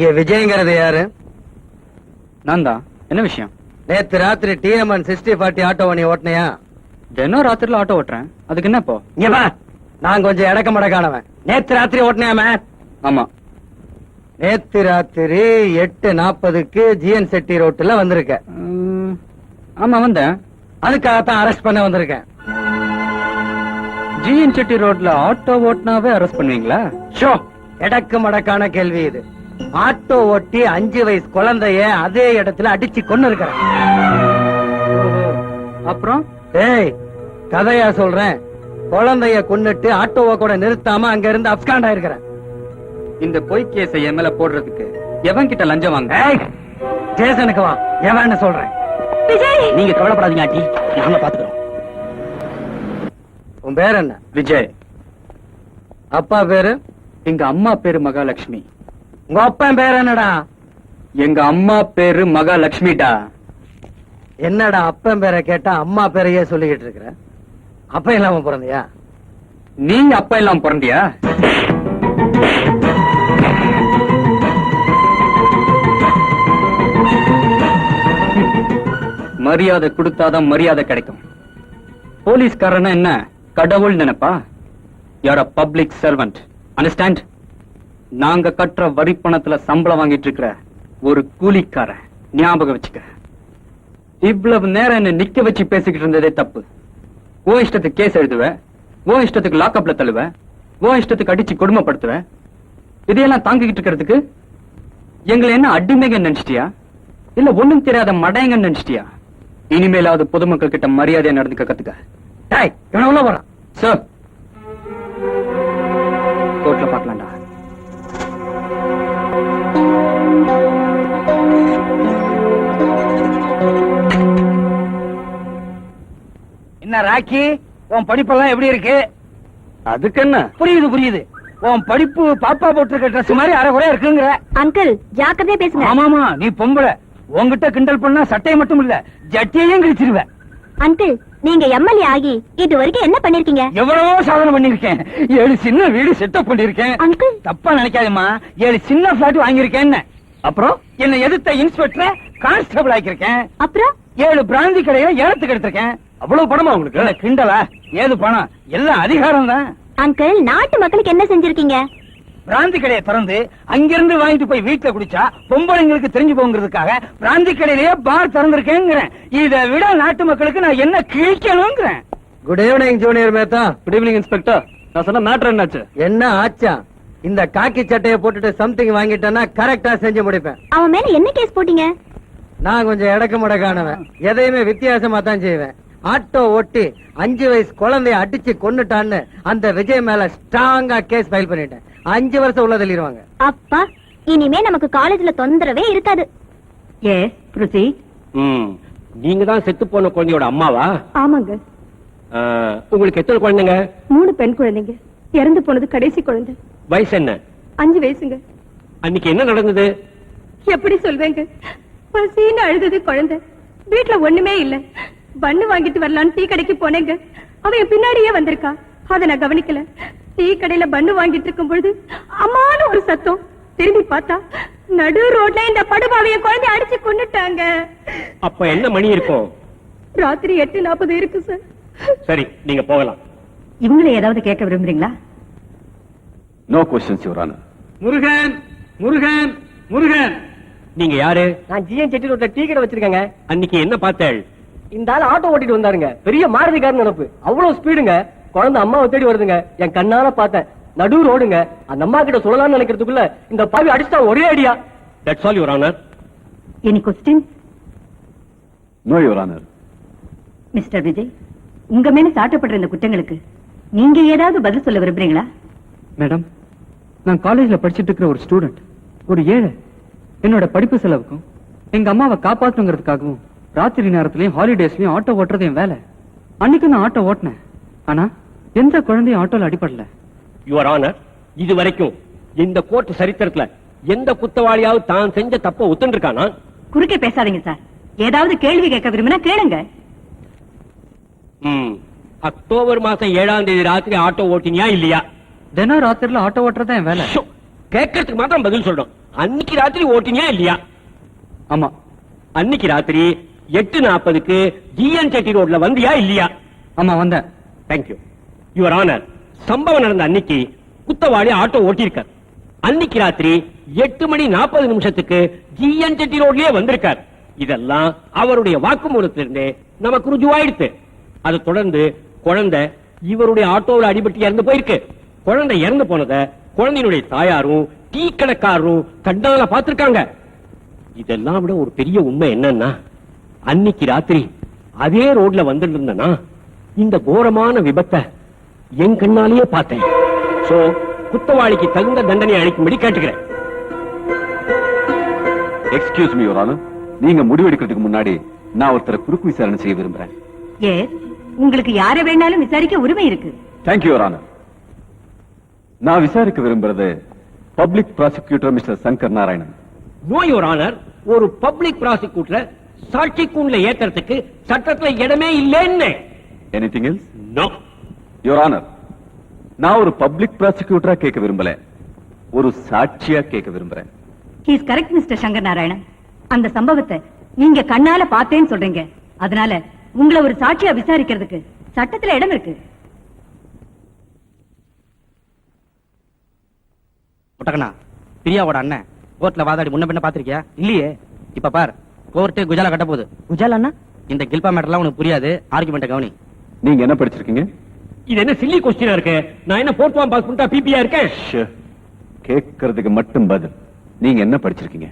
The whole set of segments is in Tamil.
இங்க விஜயங்கிறது யாரு? நான் தான் என்ன விஷயம்? நேத்து ராத்திரி டிஎம்என் சிக்ஸ்டி ஃபார்ட்டி ஆட்டோ நீ ஓட்டினியா? தினம் ராத்திரில ஆட்டோ ஓட்டுறேன். அதுக்கு என்ன இப்போ? இங்க வா. நான் கொஞ்சம் இடக்க மடக்கானவன் நேத்து ராத்திரி ஓட்டினியாம? ஆமா. நேத்து ராத்திரி எட்டு நாற்பதுக்கு ஜிஎன் செட்டி ரோட்டுல வந்திருக்க. உம், ஆமா வந்தேன். அதுக்காகத்தான் அரெஸ்ட் பண்ண வந்திருக்கேன். ஜிஎன் செட்டி ரோட்ல ஆட்டோ ஓட்டினாவே அரெஸ்ட் பண்ணுவீங்களா? ஷோ எடக்கு மடக்கான கேள்வி இது. ஆட்டோ ஓட்டி அஞ்சு வயசு குழந்தைய அதே இடத்துல அடிச்சு கொண்டு இருக்கிறேன் அப்புறம்? ஏய் கதையா சொல்றேன். குழந்தைய கொன்னுட்டு ஆட்டோவை கூட நிறுத்தாம அங்க இருந்து அப்காண்ட் ஆயிருக்கிறேன். இந்த பொய் கேஸை என் மேல போடுறதுக்கு எவன் கிட்ட லஞ்சம் வாங்க? ஸ்டேஷனுக்கு வா. எவன்னு சொல்றேன். விஜய்! நீங்க கவலைப்படாதீங்க ஆட்டி நாங்க பாத்துக்கிறோம். உன் பேர் என்ன? விஜய். அப்பா பேரு? எங்க அம்மா பேரு மகாலட்சுமி. உங்க அப்பன் பேர் என்னடா? எங்க அம்மா பேரு மகாலட்சுமிடா. என்னடா அப்பன் பேரை கேட்டா அம்மா பேரையே சொல்லிக்கிட்டு இருக்கிற? அப்ப இல்லாம பிறந்தியா? நீங்க அப்பா எல்லாம் பிறந்தியா? மரியாதை கொடுத்தாதான் மரியாதை கிடைக்கும். போலீஸ்காரனா என்ன? கடவுள் நினைப்பா? யார் பப்ளிக் சர்வெண்ட் அண்டர்ஸ்டாண்ட் நாங்க கட்டுற வரி பணத்துல சம்பளம் வாங்கிட்டு இருக்கிற ஒரு கூலிக்காரன் ஞாபகம் வச்சுக்க. இவ்வளவு நேரம் என்ன நிக்க வச்சு பேசிக்கிட்டு இருந்ததே தப்பு. ஓ இஷ்டத்துக்கு கேஸ் எழுதுவேன் ஓ இஷ்டத்துக்கு லாக்அப்ல தள்ளுவேன் ஓ இஷ்டத்துக்கு அடிச்சு கொடுமைப்படுத்துவேன் இதையெல்லாம் தாங்கிக்கிட்டு இருக்கிறதுக்கு எங்களை என்ன அடிமைங்க நினைச்சிட்டியா? இல்ல ஒண்ணும் தெரியாத மடையங்க நினைச்சிட்டியா? இனிமேலாவது பொதுமக்கள் கிட்ட மரியாதையா நடந்துக்க கத்துக்க. டேய் இவன உள்ள போறான். சார் என்ன ராக்கி? உன் படிப்பெல்லாம் எப்படி இருக்கு? அதுக்கு என்ன புரியுது புரியுது. உன் படிப்பு பாப்பா போட்டிருக்க ட்ரெஸ் மாதிரி அரைகுறையா இருக்குங்கிற. அங்கிள் ஜாக்கிரதையா பேசுங்க. ஆமாமா நீ பொம்பளை. உன்கிட்ட கிண்டல் பண்ணா சட்டையை மட்டும் இல்ல ஜட்டியையும் கிழிச்சிருவ அங்கிள் நீங்க எம்எல்ஏ ஆகி இது வரைக்கும் என்ன பண்ணிருக்கீங்க? எவ்வளவோ சாதனை பண்ணிருக்கேன். ஏழு சின்ன வீடு செட்டப் பண்ணிருக்கேன். அங்கிள். தப்பா நினைக்காதம்மா. ஏழு சின்ன பிளாட் வாங்கியிருக்கேன் அப்புறம் என்ன எதிர்த்த இன்ஸ்பெக்டர் கான்ஸ்டபிள் ஆக்கியிருக்கேன். அப்புறம்? ஏழு பிராந்தி கடையில ஏலத்துக்கு எடுத்திருக்கேன். அவ்வளவு பணமா உங்களுக்கு? கிண்டலா? ஏது பணம்? எல்லாம் அதிகாரம் தான் அங்கிள் நாட்டு மக்களுக்கு என்ன செஞ்சிருக்கீங்க? பிராந்தி கடையை திறந்து அங்கிருந்து வாங்கிட்டு போய் வீட்டுல குடிச்சா பொம்பளைங்களுக்கு தெரிஞ்சு போங்கிறதுக்காக பிராந்தி கடையிலேயே பார் திறந்திருக்கேங்கிறேன். இதை விட நாட்டு மக்களுக்கு நான் என்ன கிழிக்கணுங்கிறேன். Good evening junior Mehta good evening inspector நான் சொன்ன மேட்டர் என்னாச்சு? என்ன ஆச்சா? இந்த காக்கி சட்டையை போட்டுட்டு சம்திங் வாங்கிட்டேன்னா கரெக்டா செஞ்சு முடிப்பேன். அவன் மேல என்ன கேஸ் போட்டீங்க? நான் கொஞ்சம் இடக்கு முடக்கானவன். எதையுமே வித்தியாசமா தான் செய்வேன். ஆட்டோ ஓட்டி அஞ்சு வயசு குழந்தைய அடிச்சு கொன்னுட்டான்னு அந்த விஜய் மேல ஸ்ட்ராங்கா கேஸ் ஃபைல் பண்ணிட்டேன். அஞ்சு வருஷம் உள்ள தள்ளிடுவாங்க. அப்பா இனிமே நமக்கு காலேஜ்ல தொந்தரவே இருக்காது. ப்ரொசீட் ம் நீங்க தான் செத்து போன குழந்தையோட அம்மாவா? ஆமாங்க. உங்களுக்கு எத்தனை குழந்தைங்க? மூணு பெண் குழந்தைங்க. இறந்து போனது கடைசி குழந்தை. வயசு என்ன? அஞ்சு வயசுங்க. அன்னைக்கு என்ன நடந்தது? எப்படி சொல்வேங்க? பசின்னு அழுதது குழந்தை. வீட்ல ஒண்ணுமே இல்ல. பண்ணு வாங்கிட்டு வரலான்னு டீ கடைக்கு போனேங்க. அவ என் பின்னாடியே வந்திருக்கா. அத நான் கவனிக்கல. டீ கடையில பண்ணு வாங்கிட்டு இருக்கும் பொழுது அம்மான்னு ஒரு சத்தம். திரும்பி பார்த்தா நடு ரோட்ல இந்த படுபாவைய குழந்தை அடிச்சு கொன்னுட்டாங்க. அப்ப என்ன மணி இருக்கும்? ராத்திரி எட்டு நாற்பது இருக்கு சார். சரி நீங்க போகலாம். இவங்களை ஏதாவது கேட்க விரும்புறீங்களா? No questions your Murugan Murugan Murugan. நீங்க யாரு? நான் ஜிஎன் செட்டி ரோட்ல டீ கடை வச்சிருக்கேங்க. அன்னைக்கு என்ன பார்த்தேள்? இந்த ஆள் ஆட்டோ ஓட்டிட்டு வந்தாருங்க. பெரிய மாருதிக்காரன் நினப்பு. அவ்வளவு ஸ்பீடுங்க. குழந்தை அம்மாவை தேடி வருதுங்க. என் கண்ணால பார்த்தேன். நடு ரோடுங்க. அந்த அம்மா கிட்ட சொல்லலாம்னு நினைக்கிறதுக்குள்ள இந்த பாவி அடிச்சுட்டா ஒரே அடியா. That's all your honour any question no your honour mister Vijay உங்க மேல சாட்டப்படுற இந்த குற்றங்களுக்கு நீங்க ஏதாவது பதில் சொல்ல விரும்புறீங்களா? மேடம் நான் காலேஜ்ல படிச்சிட்டு இருக்கிற ஒரு ஸ்டூடெண்ட் ஒரு ஏழை. என்னோட படிப்பு செலவுக்கும் எங்க அம்மாவை காப்பாத்துங்கிறதுக்காகவும் ராத்திரி நேரத்துலயும் ஹாலிடேஸ்லயும் ஆட்டோ ஓட்டுறது என் வேலை. அன்னைக்கு நான் ஆட்டோ ஓட்டினேன். ஆனா எந்த குழந்தையும் ஆட்டோல அடிபடல. யுவர் ஆனர் இது வரைக்கும் இந்த கோர்ட் சரித்திரத்துல எந்த குத்தவாளியாவது தான் செஞ்ச தப்ப ஒத்துண்டிருக்கானா? குறுக்கே பேசாதீங்க சார் ஏதாவது கேள்வி கேட்க விரும்பினா கேளுங்க. ம். அக்டோபர் மாசம் ஏழாம் தேதி ராத்திரி ஆட்டோ ஓட்டினியா இல்லையா? தினம் ராத்திரில ஆட்டோ ஓட்டுறது என் வேலை. கேட்கறதுக்கு மாத்திரம் பதில் சொல்றோம். அன்னைக்கு ராத்திரி ஓட்டினியா இல்லையா? ஆமா. அன்னைக்கு ராத்திரி எட்டு நாற்பதுக்கு ஜிஎன் செட்டி ரோட்ல வந்தியா இல்லையா? ஆமா வந்தேன். தேங்க்யூ யுவர் ஆனர் சம்பவம் நடந்த அன்னைக்கு குத்தவாளி ஆட்டோ ஓட்டியிருக்கார். அன்னைக்கு ராத்திரி எட்டு மணி நாற்பது நிமிஷத்துக்கு ஜிஎன் செட்டி ரோட்லயே வந்திருக்கார். இதெல்லாம் அவருடைய வாக்குமூலத்திலிருந்தே நமக்கு ருஜுவாயிடுத்து. அதை தொடர்ந்து குழந்தை இவருடைய ஆட்டோவில் அடிபட்டு இறந்து போயிருக்கு. குழந்தை இறந்து போனத குழந்தையினுடைய தாயாரும் டீ கடைக்காரரும் கண்ணால பார்த்திருக்காங்க. இதெல்லாம் விட ஒரு பெரிய உண்மை என்னன்னா அன்னைக்கு ராத்திரி அதே ரோட்ல வந்துட்டு இருந்தனா இந்த கோரமான விபத்தை என் கண்ணாலேயே பார்த்தேன். சோ குத்தவாளிக்கு தகுந்த தண்டனை அளிக்கும்படி கேட்டுக்கிறேன். எக்ஸ்கியூஸ் மீ ஆனர் நீங்க முடிவெடுக்கிறதுக்கு முன்னாடி நான் ஒருத்தரை குறுக்கு விசாரணை செய்ய விரும்புறேன். எஸ் உங்களுக்கு யார வேணாலும் விசாரிக்க உரிமை இருக்கு. தேங்க்யூ ஆனர் நான் விசாரிக்க விரும்புறது public prosecutor mister Shankar Narayanan no your honour ஒரு பப்ளிக் ப்ராசிக்யூட்டர் சாட்சி கூண்ல ஏத்துறதுக்கு சட்டத்துல இடமே இல்லைன்னு. Anything else no your honour நான் ஒரு பப்ளிக் ப்ராசிக்யூட்டரா கேட்க விரும்பல. ஒரு சாட்சியா கேட்க விரும்புறேன். He's correct mister Shankar Narayanan அந்த சம்பவத்தை நீங்க கண்ணால பார்த்தேன்னு சொல்றீங்க. அதனால உங்களை ஒரு சாட்சியா விசாரிக்கிறதுக்கு சட்டத்துல இடம் இருக்கு. முட்டகண்ணா பிரியாவோட அண்ணன் கோர்ட்ல வாதாடி முன்ன பின்ன பாத்திருக்கியா இல்லையே. இப்ப பார். கோர்ட்டு குஜாலா கட்ட போகுது. குஜாலா இந்த கில்பா மேட்டர்லாம் உனக்கு புரியாது. ஆர்குமெண்ட் கவனி. நீங்க என்ன படிச்சிருக்கீங்க? இது என்ன சில்லி கொஸ்டினா இருக்கு? நான் என்ன போர்ட் பாஸ் பண்ணிட்டா பிபியா இருக்கேன்? கேட்கறதுக்கு மட்டும் பதில். நீங்க என்ன படிச்சிருக்கீங்க?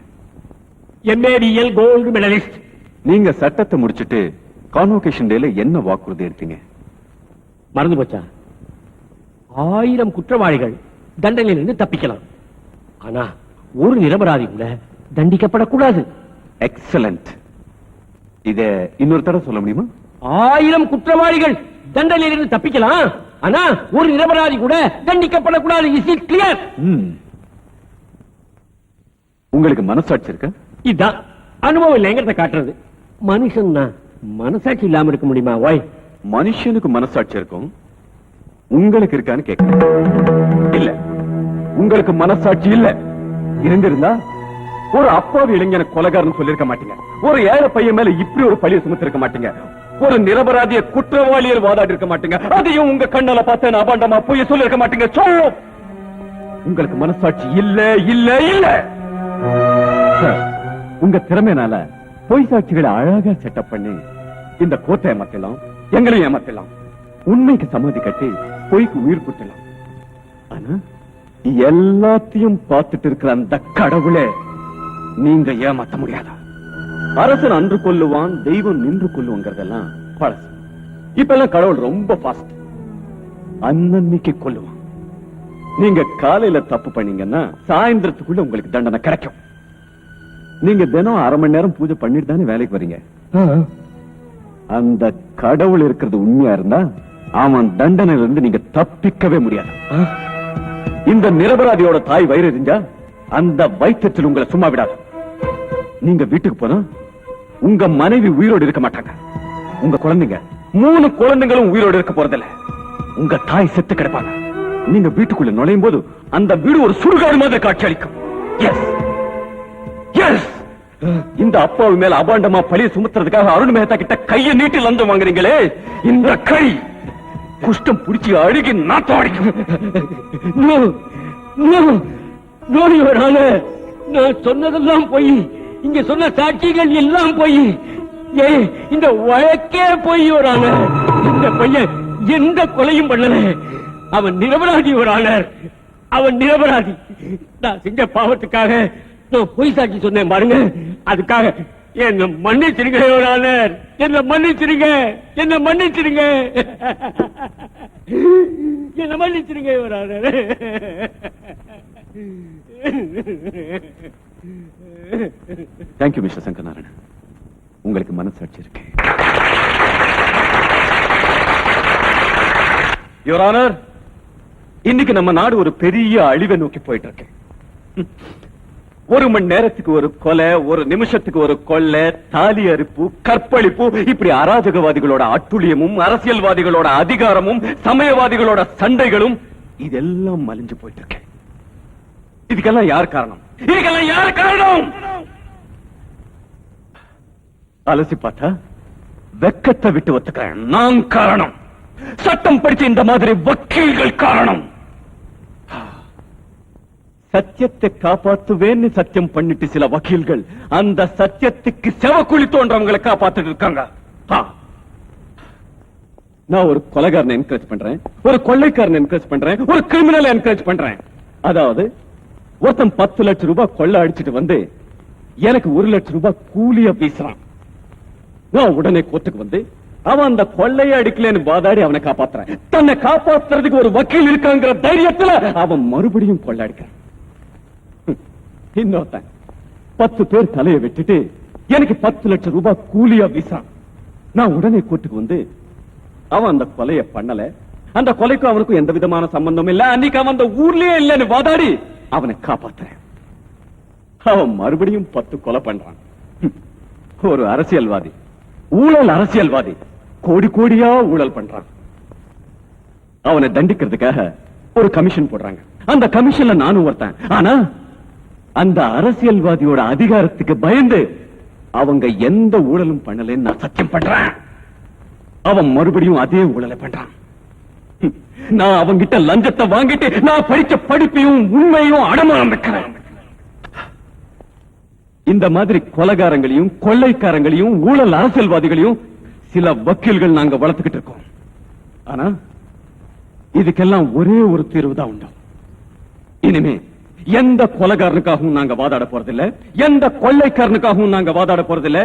எம்ஏடிஎல் கோல்டு மெடலிஸ்ட் நீங்க சட்டத்தை முடிச்சிட்டு கான்வொகேஷன் டேல என்ன வாக்குறுதி எடுத்தீங்க? மறந்து போச்சா? ஆயிரம் குற்றவாளிகள் தண்டனையிலிருந்து தப்பிக்கலாம். ஆனா ஒரு நிரபராதி கூட தண்டிக்கப்படக்கூடாது. எக்ஸலண்ட் இத இன்னொரு தடவை சொல்ல முடியுமா? ஆயிரம் குற்றவாளிகள் தண்டனையிலிருந்து தப்பிக்கலாம். ஆனா ஒரு நிரபராதி கூட தண்டிக்கப்படக்கூடாது. Is it clear. உங்களுக்கு மனசாட்சி இருக்கா? இதான். அனுபவம் இல்லைங்கிறத காட்டுறது. மனுஷன் தான். மனசாட்சி இல்லாம இருக்க முடியுமா? ஓய் மனுஷனுக்கு மனசாட்சி இருக்கும். உங்களுக்கு இருக்கான்னு கேட்கிறேன். இல்ல. உங்களுக்கு மனசாட்சி இல்ல. இருந்திருந்தா ஒரு அப்பாவி இளைஞன கொலகாரன் சொல்லிருக்க மாட்டீங்க. ஒரு ஏழை பையன் மேல இப்படி ஒரு பழிய சுமத்திருக்க மாட்டீங்க. ஒரு நிரபராதிய குற்றவாளியர் வாதாடி இருக்க மாட்டீங்க. அதையும் உங்க கண்ணால பார்த்தேன் அபாண்டமா போய் சொல்லிருக்க மாட்டீங்க. சொல்லும் உங்களுக்கு மனசாட்சி இல்ல இல்ல இல்ல. உங்க திறமையினால பொய் சாட்சிகளை அழகா செட்டப் பண்ணி இந்த கோட்டை ஏமாத்தலாம் எங்களையும் ஏமாத்தலாம். உண்மைக்கு சம்மதி கட்டி பொய்க்கு உயிர் கொடுத்தலாம் ஆனா எல்லாத்தையும் பார்த்துட்டு இருக்கிற அந்த கடவுளே நீங்க ஏமாத்த முடியாதா? அரசன் அன்று கொல்லுவான் தெய்வம் நின்று கொல்லுவாங்கிறதெல்லாம் பழசு. இப்ப எல்லாம் கடவுள் ரொம்ப ஃபாஸ்ட் அன்னன்னைக்கு கொல்லுவான். நீங்க காலையில தப்பு பண்ணீங்கன்னா சாயந்தரத்துக்குள்ள உங்களுக்கு தண்டனை கிடைக்கும். நீங்க தினம் அரை மணி நேரம் பூஜை பண்ணிட்டு தானே வேலைக்கு வரீங்க? அந்த கடவுள் இருக்கிறது உண்மையா இருந்தா அவன் தண்டனையில இருந்து நீங்க தப்பிக்கவே முடியாது. இந்த நிரபராதியோட தாய் வயிறு எரிஞ்சா அந்த வயிற்றத்தில் உங்களை சும்மா விடாது. நீங்க வீட்டுக்கு போனா உங்க மனைவி உயிரோடு இருக்க மாட்டாங்க. உங்க குழந்தைங்க மூணு குழந்தைங்களும் உயிரோடு இருக்க போறதில்ல. உங்க தாய் செத்து கிடப்பாங்க. நீங்க வீட்டுக்குள்ள நுழையும் போது அந்த வீடு ஒரு சுடுகாடு மாதிரி காட்சி அளிக்கும். எஸ் எஸ் இந்த அப்பாவு மேல அபாண்டமா பழிய சுமத்துறதுக்காக அருண் மேத்தா கிட்ட கையை நீட்டி லஞ்சம் வாங்குறீங்களே? இந்த கை குஷ்டம் புடிச்சு அழுகி நாத்தம் அடிக்கும். நான் சொன்னதெல்லாம் போய் இங்க சொன்ன சாட்சிகள் எல்லாம் போய் இந்த வழக்கே போய் ஒரு ஆனர் இந்த பையன் எந்த கொலையும் பண்ணல. அவன் நிரபராதி ஒரு ஆனர் அவன் நிரபராதி. நான் செஞ்ச பாவத்துக்காக நான் பொய் சாட்சி சொன்னேன் பாருங்க. அதுக்காக என்ன மன்னிச்சிருங்க ஒரு ஆனர் என்ன மன்னிச்சிருங்க. என்ன மன்னிச்சிருங்க. என்ன மன்னிச்சிருங்க ஒரு ஆளர் தேங்க்யூ மிஸ்டர் சங்கநாராயணன் உங்களுக்கு மனசாட்சி இருக்கு. யுவர் ஆனர் இன்னைக்கு நம்ம நாடு ஒரு பெரிய அழிவை நோக்கி போயிட்டு இருக்கு ஒரு மணி நேரத்துக்கு ஒரு கொலை ஒரு நிமிஷத்துக்கு ஒரு கொள்ளை தாலி அறுப்பு கற்பழிப்பு இப்படி அராஜகவாதிகளோட அட்டுழியமும் அரசியல்வாதிகளோட அதிகாரமும் சமயவாதிகளோட சண்டைகளும் இதெல்லாம் மலிஞ்சு போயிட்டு இருக்கு இதுக்கெல்லாம் யார் காரணம்? இதுக்கெல்லாம் யார் காரணம்? அலசி பார்த்தா வெக்கத்தை விட்டு ஒத்துக்கிறேன் நான் காரணம். சட்டம் படிச்ச இந்த மாதிரி வக்கீல்கள் காரணம். சத்தியத்தை காப்பாத்துவேன்னு சத்தியம் பண்ணிட்டு சில வக்கீல்கள் அந்த சத்தியத்துக்கு செவக்குழி தோன்றவங்களை காப்பாத்திட்டு இருக்காங்க. நான் ஒரு கொலைகாரனை என்கரேஜ் பண்றேன் ஒரு கொள்ளைக்காரனை என்கரேஜ் பண்றேன் ஒரு கிரிமினல் என்கரேஜ் பண்றேன். அதாவது ஒருத்தன் பத்து லட்சம் ரூபாய் கொள்ளை அடிச்சிட்டு வந்து எனக்கு ஒரு லட்சம் ரூபாய் கூலிய வீசுறான். நான் உடனே கோர்ட்டுக்கு வந்து அவன் அந்த கொள்ளைய அடிக்கலன்னு வாதாடி அவனை காப்பாத்துறேன். தன்னை காப்பாத்துறதுக்கு ஒரு வக்கீல் இருக்காங்கிற தைரியத்துல அவன் மறுபடியும் கொள்ள அடிக்கிறான். இன்னொருத்தன் பத்து பேர் தலையை வெட்டிட்டு எனக்கு பத்து லட்சம் ரூபாய் கூலியா வீசான் நான் உடனே கோர்ட்டுக்கு வந்து அவன் அந்த கொலையை பண்ணல. அந்த கொலைக்கும் அவனுக்கும் எந்த விதமான சம்பந்தமும் இல்ல. அன்னைக்கு அவன் அந்த ஊர்லயே இல்லன்னு வாதாடி அவனை காப்பாத்துறேன். அவன் மறுபடியும் பத்து கொலை பண்றான். ஒரு அரசியல்வாதி ஊழல் அரசியல்வாதி கோடி கோடியா ஊழல் பண்றான். அவனை தண்டிக்கிறதுக்காக ஒரு கமிஷன் போடுறாங்க. அந்த கமிஷன்ல நானும் ஒருத்தன். ஆனா அந்த அரசியல்வாதியோட அதிகாரத்துக்கு பயந்து அவங்க எந்த ஊழலும் பண்ணலன்னு நான் சத்தியம் பண்றேன். அவன் மறுபடியும் அதே ஊழலை பண்றான். நான் அவங்கிட்ட லஞ்சத்தை வாங்கிட்டு நான் படிச்ச படிப்பையும் உண்மையும் அடமானம் வைக்கிறேன் இந்த மாதிரி கொலகாரங்களையும் கொள்ளைக்காரங்களையும் ஊழல் அரசியல்வாதிகளையும் சில வக்கீல்கள் நாங்க வளர்த்துக்கிட்டு இருக்கோம். ஆனா இதுக்கெல்லாம் ஒரே ஒரு தீர்வு தான் உண்டு. இனிமே எந்த கொலகாரனுக்காகவும் நாங்க வாதாட போறதில்ல எந்த கொள்ளைக்காரனுக்காகவும் நாங்க வாதாட போறதில்ல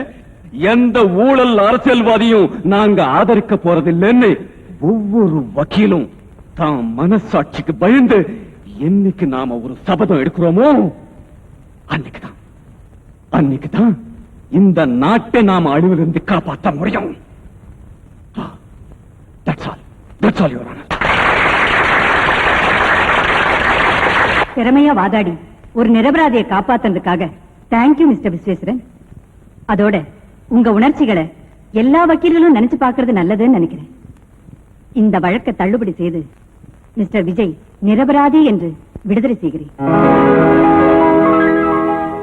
எந்த ஊழல் அரசியல்வாதியும் நாங்க ஆதரிக்க போறதில்லைன்னு ஒவ்வொரு வக்கீலும் தான் மனசாட்சிக்கு பயந்து என்னைக்கு நாம ஒரு சபதம் எடுக்கிறோமோ அன்னைக்குதான். அன்னைக்குதான் இந்த நாட்டை நாம அழிவிலிருந்து காப்பாற்ற முடியும். திறமையா வாதாடி ஒரு நிரபராதியை காப்பாத்துறதுக்காக தேங்க்யூ மிஸ்டர் விஸ்வேஸ்வரன். அதோட உங்க உணர்ச்சிகளை எல்லா வக்கீல்களும் நினைச்சு பாக்குறது நல்லதுன்னு நினைக்கிறேன். இந்த வழக்கை தள்ளுபடி செய்து மிஸ்டர் விஜய் நிரபராதி என்று விடுதலை செய்கிறேன்.